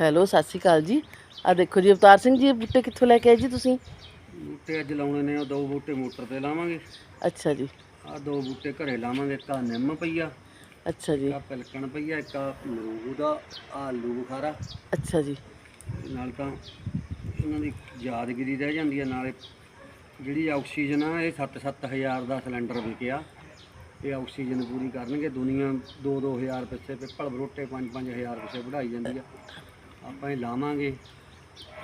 Hello ਸਤਿ ਸ਼੍ਰੀ ਅਕਾਲ ਜੀ। ਆ ਦੇਖੋ ਜੀ ਅਵਤਾਰ ਸਿੰਘ ਜੀ ਇਹ ਬੂਟੇ ਕਿੱਥੋਂ ਲੈ ਕੇ ਆਏ ਜੀ ਤੁਸੀਂ? ਬੂਟੇ ਅੱਜ ਲਾਉਣੇ ਨੇ ਉਹ ਦੋ ਬੂਟੇ ਮੋਟਰ ਤੇ ਲਾਵਾਂਗੇ। ਅੱਛਾ ਜੀ। ਆ ਦੋ ਬੂਟੇ ਘਰੇ ਲਾਵਾਂਗੇ ਇੱਕ ਆ ਨਿੰਮ ਪਈਆ ਅੱਛਾ ਜੀ। ਇੱਕ ਆ ਪਿਲਕਣ ਪਈਆ ਇੱਕ ਆ ਮਰੂਦ ਦਾ ਆ ਆਲੂ ਬੁਖਾਰਾ। ਅੱਛਾ ਜੀ। ਨਾਲ ਤਾਂ ਇਹਨਾਂ ਦੀ ਯਾਦਗਿਰੀ ਰਹਿ ਜਾਂਦੀ ਹੈ ਨਾਲੇ ਜਿਹੜੀ ਆਕਸੀਜਨ ਆ ਇਹ 7-7000 ਦਾ ਸਿਲੰਡਰ ਵਿਕਿਆ। ਇਹ ਆਕਸੀਜਨ ਪੂਰੀ ਕਰਨਗੇ ਦੁਨੀਆ 2-2000 ਪਿੱਛੇ ਪਿੱਪਲ ਬਰੋਟੇ 5-5000 ਪਿੱਛੇ ਵਧਾਈ ਜਾਂਦੀ ਆ। ਆਪਾਂ ਇਹ ਲਾਵਾਂਗੇ।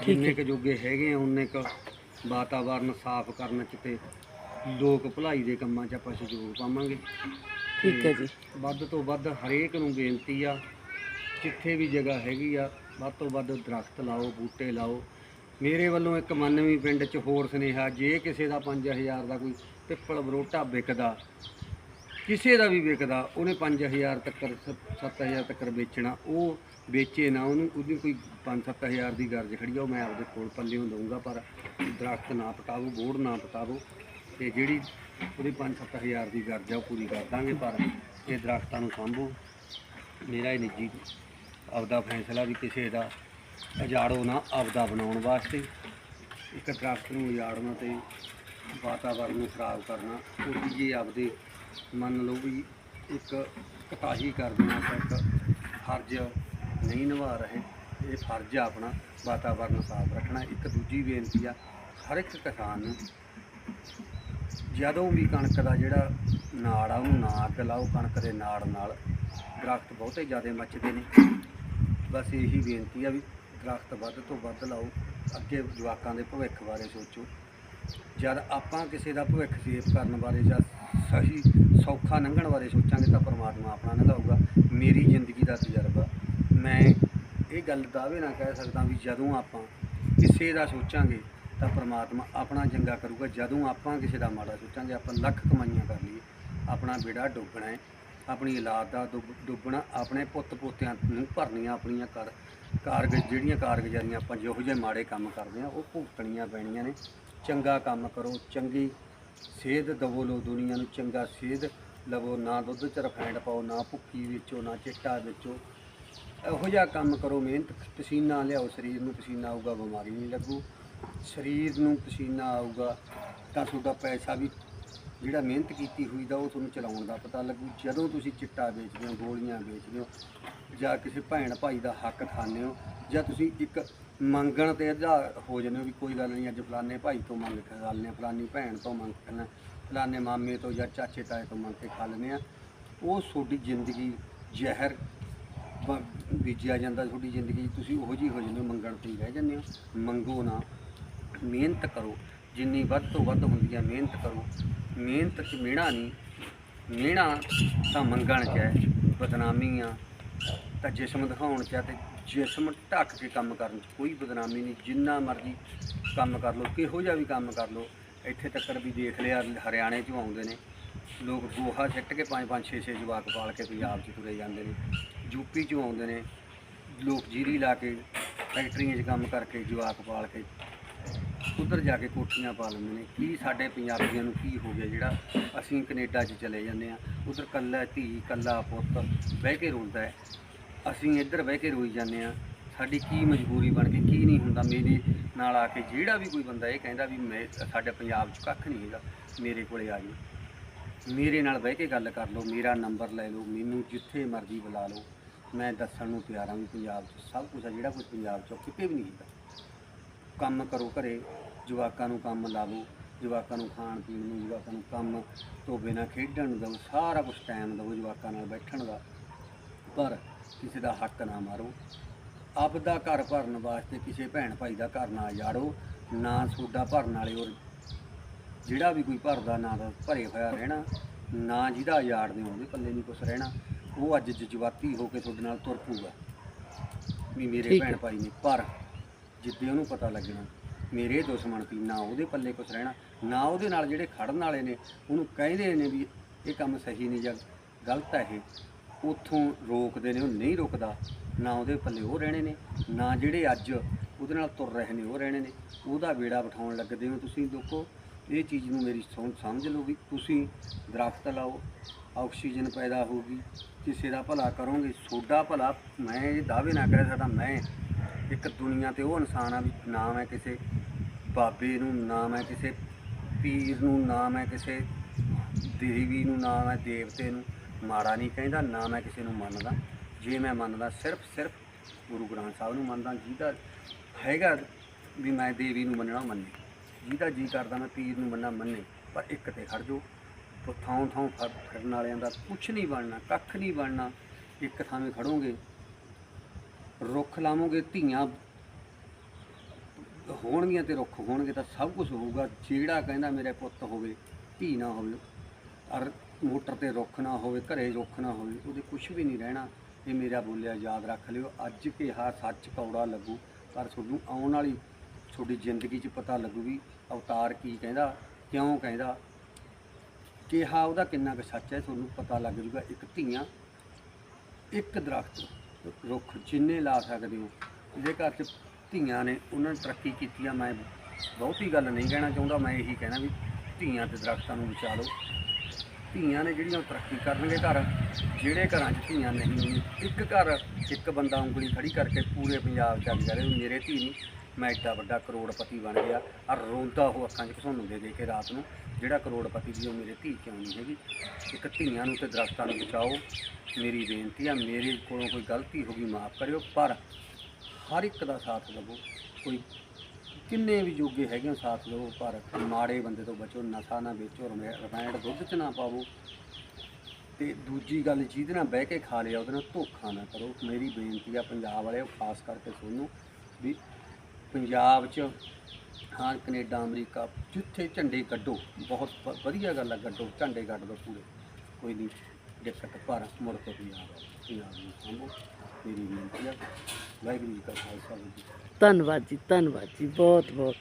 ਜਿੰਨੇ ਕੁ ਜੋਗੇ ਹੈਗੇ ਆ ਉਨੇ ਕੁ ਵਾਤਾਵਰਨ ਸਾਫ਼ ਕਰਨ ਚ ਤੇ ਲੋਕ ਭਲਾਈ ਦੇ ਕੰਮਾਂ 'ਚ ਆਪਾਂ ਸਹਿਯੋਗ ਪਾਵਾਂਗੇ। ਠੀਕ ਹੈ ਜੀ। ਵੱਧ ਤੋਂ ਵੱਧ ਹਰੇਕ ਨੂੰ ਬੇਨਤੀ ਆ ਜਿੱਥੇ ਵੀ ਜਗ੍ਹਾ ਹੈਗੀ ਆ ਵੱਧ ਤੋਂ ਵੱਧ ਦਰਖਤ ਲਾਓ ਬੂਟੇ ਲਾਓ। ਮੇਰੇ ਵੱਲੋਂ ਇੱਕ ਮੰਨਵੀਂ ਪਿੰਡ 'ਚ ਹੋਰ ਸੁਨੇਹਾ ਜੇ ਕਿਸੇ ਦਾ 5000 ਦਾ ਕੋਈ ਪਿੱਪਲ ਬਰੋਟਾ ਵਿਕਦਾ ਕਿਸੇ ਦਾ ਵੀ ਵਿਕਦਾ ਉਹਨੇ 5000 ਤੱਕ 7000 ਤੱਕ ਵੇਚਣਾ ਉਹ ਵੇਚੇ ਨਾ ਉਹਨੂੰ, ਉਹਦੀ ਕੋਈ 5-7000 ਦੀ ਗਰਜ ਖੜੀ ਆ, ਉਹ ਮੈਂ ਆਪਦੇ ਕੋਲ ਪੱਲਿਓਂ ਦਊਂਗਾ, ਪਰ ਦਰਖਤ ਨਾ ਪਟਾਵੋ ਬੋੜ ਨਾ ਪਟਾਵੋ ਤੇ ਜਿਹੜੀ ਉਹਦੀ 5-7000 ਦੀ ਗਰਜ ਆ, ਉਹ ਪੂਰੀ ਕਰ ਦਾਂਗੇ, ਪਰ ਇਹ ਦਰਖਤਾਂ ਨੂੰ ਸਾਂਭੋ। ਮੇਰਾ ਇਹ ਨਿੱਜੀ ਆਪਦਾ ਫੈਸਲਾ ਵੀ ਕਿਸੇ ਦਾ ਉਜਾੜੋ ਨਾ, ਆਪਦਾ ਬਣਾਉਣ ਵਾਸਤੇ। ਇੱਕ ਦਰਖਤ ਨੂੰ ਉਜਾੜਨਾ ਤੇ ਵਾਤਾਵਰਨ ਨੂੰ ਖਰਾਬ ਕਰਨਾ, ਉਹ ਜੇ ਆਪਦੇ ਮੰਨ ਲਓ ਵੀ ਇੱਕ ਕਟਾਹੀ ਕਰ ਦੇਣਾ ਤਾਂ ਇੱਕ ਫਰਜ਼ ਨਹੀਂ ਨਿਭਾ ਰਹੇ, ਇਹ ਫਰਜ਼ ਆ ਆਪਣਾ, ਵਾਤਾਵਰਨ ਸਾਫ਼ ਰੱਖਣਾ, ਇੱਕ ਦੂਜੀ ਬੇਨਤੀ ਆ, ਹਰ ਇੱਕ ਕਿਸਾਨ ਨੂੰ ਜਦੋਂ ਵੀ ਕਣਕ ਦਾ ਜਿਹੜਾ ਨਾੜ ਆ, ਉਹਨੂੰ ਨਾ ਅੱਗ ਲਾਓ, ਕਣਕ ਦੇ ਨਾੜ ਨਾਲ ਦਰਖਤ ਬਹੁਤੇ ਜ਼ਿਆਦਾ ਮੱਚਦੇ ਨੇ। ਬਸ ਇਹੀ ਬੇਨਤੀ ਆ ਵੀ ਦਰਖਤ ਵੱਧ ਤੋਂ ਵੱਧ ਲਾਓ, ਅੱਗੇ ਜਵਾਕਾਂ ਦੇ ਭਵਿੱਖ ਬਾਰੇ ਸੋਚੋ। ਜਦ ਆਪਾਂ ਕਿਸੇ ਦਾ ਭਵਿੱਖ ਸੇਵ ਕਰਨ ਬਾਰੇ ਜਾਂ ਸਹੀ, ਸੌਖਾ ਲੰਘਣ ਬਾਰੇ ਸੋਚਾਂਗੇ ਤਾਂ ਪਰਮਾਤਮਾ ਆਪਣਾ ਲੰਘਾਊਗਾ ਮੇਰੀ ਜ਼ਿੰਦਗੀ ਦਾ ਤਜਰਬਾ ਮੈਂ ਇਹ ਗੱਲ ਦਾਅਵੇ ਨਾਲ ਕਹਿ ਸਕਦਾ ਵੀ ਜਦੋਂ ਆਪਾਂ ਕਿਸੇ ਦਾ ਸੋਚਾਂਗੇ ਤਾਂ ਪਰਮਾਤਮਾ ਆਪਣਾ ਚੰਗਾ ਕਰੂਗਾ। ਜਦੋਂ ਆਪਾਂ ਕਿਸੇ ਦਾ ਮਾੜਾ ਸੋਚਾਂਗੇ, ਆਪਾਂ ਲੱਖ ਕਮਾਈਆਂ ਕਰ ਲਈਏ। ਆਪਣਾ ਬੇੜਾ ਡੁੱਬਣਾ ਹੈ, ਆਪਣੀ ਔਲਾਦ ਦਾ ਡੁੱਬ- ਡੁੱਬਣਾ, ਆਪਣੇ ਪੁੱਤ ਪੋਤਿਆਂ ਨੂੰ ਭਰਨੀਆਂ ਆਪਣੀਆਂ ਕਰ ਕਾਰਗ ਜਿਹੜੀਆਂ ਕਾਰਗੁਜ਼ਾਰੀਆਂ ਆਪਾਂ ਜਿਹੋ ਜਿਹੇ ਮਾੜੇ ਕੰਮ ਕਰਦੇ ਆ ਉਹ ਭੁਗਤਣੀਆਂ ਪੈਣੀਆਂ ਨੇ। ਚੰਗਾ ਕੰਮ ਕਰੋ, ਚੰਗੀ ਸੇਧ ਦਵੋ ਲੋ ਦੁਨੀਆ ਨੂੰ, ਚੰਗਾ ਸੇਧ ਲਵੋ, ਨਾ ਦੁੱਧ ਚ ਰਫੈਂਡ ਪਾਓ, ਨਾ ਭੁੱਕੀ ਵੇਚੋ, ਨਾ ਚਿੱਟਾ ਵੇਚੋ। ਇਹੋ ਜਿਹਾ ਕੰਮ ਕਰੋ, ਮਿਹਨਤ, ਪਸੀਨਾ ਲਿਆਓ, ਸਰੀਰ ਨੂੰ ਪਸੀਨਾ ਆਊਗਾ, ਬਿਮਾਰੀ ਨਹੀਂ ਲੱਗੂ। ਸਰੀਰ ਨੂੰ ਪਸੀਨਾ ਆਊਗਾ, ਤਾਂ ਤੁਹਾਡਾ ਪੈਸਾ ਵੀ, ਜਿਹੜਾ ਮਿਹਨਤ ਕੀਤੀ ਹੋਈ ਦਾ, ਉਹ ਤੁਹਾਨੂੰ ਚਲਾਉਣ ਦਾ ਪਤਾ ਲੱਗੂ। ਜਦੋਂ ਤੁਸੀਂ ਚਿੱਟਾ ਵੇਚਦੇ ਹੋ, ਗੋਲੀਆਂ ਵੇਚਦੇ ਹੋ, ਜਾਂ ਕਿਸੇ ਭੈਣ ਭਾਈ ਦਾ ਹੱਕ ਖਾਂਦੇ ਹੋ, ਜਾਂ ਤੁਸੀਂ ਇੱਕ ਮੰਗਣ ਤੇ ਆਧਾਰ ਹੋ ਜਾਂਦੇ ਹੋ ਵੀ ਕੋਈ ਗੱਲ ਨਹੀਂ, ਅੱਜ ਫਲਾਣੇ ਭਾਈ ਤੋਂ ਮੰਗ ਕੇ ਖਾ ਲੈਂਦੇ ਹਾਂ ਫਲਾਨੀ ਭੈਣ ਤੋਂ ਮੰਗ ਕੇ ਖਾਂਦੇ ਫਲਾਣੇ ਮਾਮੇ ਤੋਂ ਜਾਂ ਚਾਚੇ ਤਾਏ ਤੋਂ ਮੰਗ ਕੇ ਖਾ ਲੈਂਦੇ ਆ ਉਹ ਤੁਹਾਡੀ ਜ਼ਿੰਦਗੀ ਜ਼ਹਿਰ ਬ- ਬੀਜਿਆ ਜਾਂਦਾ ਤੁਹਾਡੀ ਜ਼ਿੰਦਗੀ 'ਚ, ਤੁਸੀਂ ਉਹੋ ਜਿਹੀ ਹੋ ਜਾਂਦੇ ਹੋ, ਮੰਗਣ ਤੇ ਹੀ ਰਹਿ ਜਾਂਦੇ ਹੋ। ਮੰਗੋ ਨਾ, ਮਿਹਨਤ ਕਰੋ। ਜਿੰਨੀ ਵੱਧ ਤੋਂ ਵੱਧ ਹੁੰਦੀ ਹੈ ਮਿਹਨਤ ਕਰੋ। ਮਿਹਨਤ 'ਚ ਮਿਹਣਾ ਨਹੀਂ, ਮਿਹਣਾ ਤਾਂ ਮੰਗਣ 'ਚ ਹੈ। ਬਦਨਾਮੀ ਆ, ਤਾਂ ਜਿਸਮ ਦਿਖਾਉਣ 'ਚ ਹੈ ਤੇ ਜਿਸਮ ਢੱਕ ਕੇ ਕੰਮ ਕਰਨ 'ਚ। ਕੋਈ ਬਦਨਾਮੀ ਨਹੀਂ, ਜਿੰਨਾ ਮਰਜ਼ੀ ਕੰਮ ਕਰ ਲਓ, ਕਿਹੋ ਜਿਹਾ ਵੀ ਕੰਮ ਕਰ ਲਓ। ਇੱਥੇ ਤੱਕ ਵੀ ਦੇਖ ਲਿਆ, ਹਰਿਆਣੇ 'ਚੋਂ ਆਉਂਦੇ ਨੇ। ਲੋਕ ਗੋਹਾ ਸਿੱਟ ਕੇ ਪੰਜ ਪੰਜ ਛੇ ਛੇ ਜਵਾਕ ਪਾਲ ਕੇ ਪੰਜਾਬ 'ਚ ਤੁਰੇ ਜਾਂਦੇ ਨੇ। ਯੂਪੀ 'ਚੋਂ ਆਉਂਦੇ ਨੇ, ਲੋਕ ਜੀਰੀ ਲਾ ਕੇ ਫੈਕਟਰੀਆਂ 'ਚ ਕੰਮ ਕਰਕੇ ਜਵਾਕ ਪਾਲ ਕੇ ਉਧਰ ਜਾ ਕੇ ਕੋਠੀਆਂ ਪਾ ਲੈਂਦੇ ਨੇ। ਕੀ ਸਾਡੇ ਪੰਜਾਬੀਆਂ ਨੂੰ ਕੀ ਹੋ ਗਿਆ ਜਿਹੜਾ ਅਸੀਂ ਕੈਨੇਡਾ 'ਚ ਚਲੇ ਜਾਂਦੇ ਆ ਉਧਰ ਕੱਲਾ ਧੀ ਕੱਲਾ ਪੁੱਤ ਬਹਿ ਕੇ ਰੋਂਦਾ ਹੈ। ਅਸੀਂ ਇੱਧਰ ਬਹਿ ਕੇ ਰੋਈ ਜਾਂਦੇ ਆ ਸਾਡੀ ਕੀ ਮਜਬੂਰੀ ਬਣ ਕੇ ਕੀ ਨਹੀਂ ਹੁੰਦਾ? ਮੇਰੇ ਨਾਲ ਆ ਕੇ ਜਿਹੜਾ ਵੀ ਕੋਈ ਬੰਦਾ ਇਹ ਕਹਿੰਦਾ ਵੀ ਮੈਂ, ਸਾਡੇ ਪੰਜਾਬ 'ਚ ਕੱਖ ਨਹੀਂ ਹੈਗਾ, ਮੇਰੇ ਕੋਲੇ ਆ ਜਾਓ। ਮੇਰੇ ਨਾਲ ਬਹਿ ਕੇ ਗੱਲ ਕਰ ਲਓ, ਮੇਰਾ ਨੰਬਰ ਲੈ ਲਓ, ਮੈਨੂੰ ਜਿੱਥੇ ਮਰਜ਼ੀ ਬੁਲਾ ਲਓ। ਮੈਂ ਦੱਸਣ ਨੂੰ ਤਿਆਰ ਹਾਂ ਵੀ ਪੰਜਾਬ 'ਚ ਸਭ ਕੁਝ ਆ, ਜਿਹੜਾ ਕੁਝ ਪੰਜਾਬ 'ਚ ਉਹ ਕਿਤੇ ਵੀ ਨਹੀਂ ਹੈਗਾ ਕੰਮ ਕਰੋ ਘਰੇ, ਜਵਾਕਾਂ ਨੂੰ ਕੰਮ ਲਾਵੋ ਜਵਾਕਾਂ ਨੂੰ ਖਾਣ ਪੀਣ ਨੂੰ, ਜਵਾਕਾਂ ਨੂੰ ਕੰਮ ਤੋਂ ਬਿਨਾਂ ਖੇਡਣ ਨੂੰ ਦਿਓ ਸਾਰਾ ਕੁਝ ਟਾਈਮ ਦਿਓ ਜਵਾਕਾਂ ਨਾਲ ਬੈਠਣ ਦਾ। ਪਰ ਕਿਸੇ ਦਾ ਹੱਕ ਨਾ ਮਾਰੋ। ਆਪਦਾ ਘਰ ਭਰਨ ਵਾਸਤੇ ਕਿਸੇ ਭੈਣ ਭਾਈ ਦਾ ਘਰ ਨਾ ਜਾੜੋ, ਨਾ ਸੋਡਾ ਭਰਨ ਵਾਲੇ ਔਰ ਜਿਹੜਾ ਵੀ ਕੋਈ ਭਰਦਾ, ਨਾ ਦਾ ਭਰੇ ਹੋਇਆ ਰਹਿਣਾ। ਨਾ ਜਿਹਦਾ ਯਾਰਦੇ ਉਹਦੇ ਪੱਲੇ ਨਹੀਂ ਕੁਛ ਰਹਿਣਾ। ਉਹ ਅੱਜ ਜਜ਼ਬਾਤੀ ਹੋ ਕੇ ਤੁਹਾਡੇ ਨਾਲ ਤੁਰ ਪਊਗਾ। ਵੀ ਮੇਰੇ ਠੀਕ ਭੈਣ ਹੈ। ਭਾਈ ਨੇ ਪਰ ਜਿੱਦੇ ਉਹਨੂੰ ਪਤਾ ਲੱਗਣਾ ਮੇਰੇ ਦੁਸ਼ਮਣ ਸੀ ਨਾ ਉਹਦੇ ਪੱਲੇ ਕੁਛ ਰਹਿਣਾ ਨਾ ਉਹਦੇ ਨਾਲ ਜਿਹੜੇ ਖੜਨ ਵਾਲੇ ਨੇ ਉਹਨੂੰ ਕਹਿੰਦੇ ਨੇ ਵੀ ਇਹ ਕੰਮ ਸਹੀ ਨਹੀਂ ਜਾਂ ਗਲਤ ਹੈ ਇਹ। ਉੱਥੋਂ ਰੋਕਦੇ ਨੇ ਉਹ ਨਹੀਂ ਰੁਕਦਾ ਨਾ ਉਹਦੇ ਪੱਲੇ ਉਹ ਰਹਿਣੇ ਨੇ ਨਾ ਜਿਹੜੇ ਅੱਜ ਉਹਦੇ ਨਾਲ ਤੁਰ ਰਹੇ ਨੇ ਉਹ ਰਹਿਣੇ ਨੇ। ਉਹਦਾ ਬੇੜਾ ਬਿਠਾਉਣ ਲੱਗਦੇ ਹੋ ਤੁਸੀਂ ਦੇਖੋ। ਇਹ ਚੀਜ਼ ਨੂੰ ਮੇਰੀ ਸਮ- ਸਮਝ ਲਓ ਵੀ ਤੁਸੀਂ ਦਰਖਤ ਲਾਓ, ਆਕਸੀਜਨ ਪੈਦਾ ਹੋਊਗੀ ਕਿਸੇ ਦਾ ਭਲਾ ਕਰੋਗੇ ਤੁਹਾਡਾ ਭਲਾ, ਮੈਂ ਇਹ ਦਾਅਵੇ ਨਾ ਕਰ ਸਕਦਾ ਮੈਂ ਇੱਕ ਦੁਨੀਆ ਤੇ ਉਹ ਇਨਸਾਨ ਆ ਵੀ ਨਾਮ ਹੈ ਕਿਸੇ ਬਾਬੇ ਨੂੰ ਨਾਮ ਹੈ ਕਿਸੇ ਪੀਰ ਨੂੰ ਨਾਮ ਹੈ ਕਿਸੇ ਦੇਵੀ ਨੂੰ ਨਾਮ ਹੈ ਦੇਵਤੇ ਨੂੰ ਮਾੜਾ ਨਹੀਂ ਕਹਿੰਦਾ, ਨਾ ਮੈਂ ਕਿਸੇ ਨੂੰ ਮੰਨਦਾ। ਜੇ ਮੈਂ ਮੰਨਦਾ, ਸਿਰਫ ਸਿਰਫ ਗੁਰੂ ਗ੍ਰੰਥ ਸਾਹਿਬ ਨੂੰ ਮੰਨਦਾ, ਜਿਹਦਾ ਹੈਗਾ ਵੀ ਮੈਂ ਦੇਵੀ ਨੂੰ ਮੰਨਣਾ ਮੰਨੇ। ਜਿਹਦਾ ਜੀ ਕਰਦਾ ਮੈਂ ਪੀਰ ਨੂੰ ਮੰਨਣਾ ਮੰਨੇ, ਪਰ ਇੱਕ ਤੇ ਖੜ ਜੋ ਥਾਂ ਥਾਂ ਫਿਰਨ ਵਾਲਿਆਂ ਦਾ ਕੁਛ ਨਹੀਂ ਬਣਨਾ, ਕੱਖ ਨਹੀਂ ਬਣਨਾ। ਇੱਕ ਥਾਵੇਂ ਖੜੋਗੇ, ਰੁੱਖ ਲਾਵੋਗੇ, ਧੀਆਂ ਹੋਣਗੀਆਂ ਤੇ ਰੁੱਖ ਹੋਣਗੇ ਤਾਂ ਸਭ ਕੁਝ ਹੋਊਗਾ। ਜਿਹੜਾ ਕਹਿੰਦਾ ਮੇਰੇ ਪੁੱਤ ਹੋਵੇ, ਧੀ ਨਾ ਹੋਵੇ, ਅਰ ਮੋਟਰ ਤੇ ਰੁੱਖ ਨਾ ਹੋਵੇ, ਘਰੇ ਰੁੱਖ ਨਾ ਹੋਵੇ, ਉਹਦੇ ਕੁਝ ਵੀ ਨਹੀਂ ਰਹਿਣਾ। ਇਹ ਮੇਰਾ ਬੋਲਿਆ, ਯਾਦ ਰੱਖ ਲਿਓ, ਅੱਜ ਕਿਹਾ ਸੱਚ ਕੌੜਾ ਲੱਗੂ, ਪਰ ਤੁਹਾਨੂੰ ਆਉਣ ਵਾਲੀ ਤੁਹਾਡੀ ਜ਼ਿੰਦਗੀ 'ਚ ਪਤਾ ਲੱਗੂ ਵੀ ਅਵਤਾਰ ਕੀ ਕਹਿੰਦਾ, ਕਿਉਂ ਕਹਿੰਦਾ। ਕਿਹਾ ਉਹਦਾ ਕਿੰਨਾ ਕੁ ਸੱਚ ਹੈ, ਤੁਹਾਨੂੰ ਪਤਾ ਲੱਗ ਜੂਗਾ। ਇੱਕ ਧੀਆਂ, ਇੱਕ ਦਰਖਤ ਰੁੱਖ, ਜਿੰਨੇ ਲਾ ਸਕਦੇ ਹੋ। ਜੇ ਘਰ 'ਚ ਧੀਆਂ ਨੇ, ਉਹਨਾਂ ਨੇ ਤਰੱਕੀ ਕੀਤੀ ਆ। ਮੈਂ ਬਹੁਤੀ ਗੱਲ ਨਹੀਂ ਕਹਿਣਾ ਚਾਹੁੰਦਾ। ਮੈਂ ਇਹੀ ਕਹਿਣਾ ਵੀ ਧੀਆਂ ਤੇ ਦਰਖਤਾਂ ਨੂੰ ਬਚਾ ਲਓ ਧੀਆਂ ਨੇ ਜਿਹੜੀਆਂ ਉਹ ਤਰੱਕੀ ਕਰਨਗੇ ਘਰ, ਜਿਹੜੇ ਘਰਾਂ 'ਚ ਧੀਆਂ ਨਹੀਂ, ਇੱਕ ਘਰ, ਇੱਕ ਬੰਦਾ ਉਂਗਲੀ ਖੜੀ ਕਰਕੇ ਪੂਰੇ ਪੰਜਾਬ 'ਚ ਅੱਗ ਜਾ ਰਿਹਾ ਮੇਰੇ ਧੀ ਨਹੀਂ ਮੈਂ ਐਡਾ ਵੱਡਾ ਕਰੋੜਪਤੀ ਬਣ ਗਿਆ। ਔਰ ਰੋਂਦਾ ਉਹ ਅੱਖਾਂ 'ਚ ਘਸੁੰਨ ਦੇ ਦੇ ਕੇ ਰਾਤ ਨੂੰ। ਜਿਹੜਾ ਕਰੋੜਪਤੀ ਸੀ, ਉਹ ਮੇਰੇ ਧੀ ਕਿਉਂ ਨਹੀਂ ਹੈਗੀ? ਇੱਕ ਧੀਆਂ ਨੂੰ ਤੇ ਦਰਖਤਾਂ ਨੂੰ ਬਚਾਓ। ਮੇਰੀ ਬੇਨਤੀ ਆ, ਮੇਰੇ ਕੋਲੋਂ ਕੋਈ ਗਲਤੀ ਹੋ ਗਈ, ਮਾਫ ਕਰਿਓ। ਪਰ ਹਰ ਇੱਕ ਦਾ ਸਾਥ ਲਵੋ ਕੋਈ ਕਿੰਨੇ ਵੀ ਜੋਗੇ ਹੈਗੇ ਹੋ ਸਾਥ ਲਵੋ ਪਰ ਮਾੜੇ ਬੰਦੇ ਤੋਂ ਬਚੋ, ਨਸ਼ਾ ਨਾ ਵੇਚੋ ਰਮਾਇਣ ਦੁੱਧ ਚ ਨਾ ਪਾਵੋ। ਤੇ ਦੂਜੀ ਗੱਲ, ਜਿਹਦੇ ਨਾਲ ਬਹਿ ਕੇ ਖਾ ਲਿਆ, ਉਹਦੇ ਨਾਲ ਧੋਖਾ ਨਾ ਕਰੋ। ਮੇਰੀ ਬੇਨਤੀ ਆ, ਪੰਜਾਬ ਵਾਲਿਓ, ਖਾਸ ਕਰਕੇ ਤੁਹਾਨੂੰ ਵੀ ਪੰਜਾਬ 'ਚ, ਹਾਂ, ਕੈਨੇਡਾ, ਅਮਰੀਕਾ, ਜਿੱਥੇ ਝੰਡੇ ਕੱਢੋ, ਬਹੁਤ ਵਧੀਆ ਗੱਲ ਆ ਕੱਢੋ, ਝੰਡੇ ਕੱਢ ਦੋ ਪੂਰੇ। ਕੋਈ ਨਹੀਂ ਦਿੱਕਤ ਪਰ ਮੁੜ ਕੇ ਪੰਜਾਬ ਪੰਜਾਬ ਨੂੰ ਸਾਂਭੋ ਮੇਰੀ ਬੇਨਤੀ ਆ, ਵਾਹਿਗੁਰੂ ਜੀ ਕਾ ਖਾਲਸਾ ਧੰਨਵਾਦ ਜੀ ਧੰਨਵਾਦ ਜੀ, ਬਹੁਤ ਬਹੁਤ।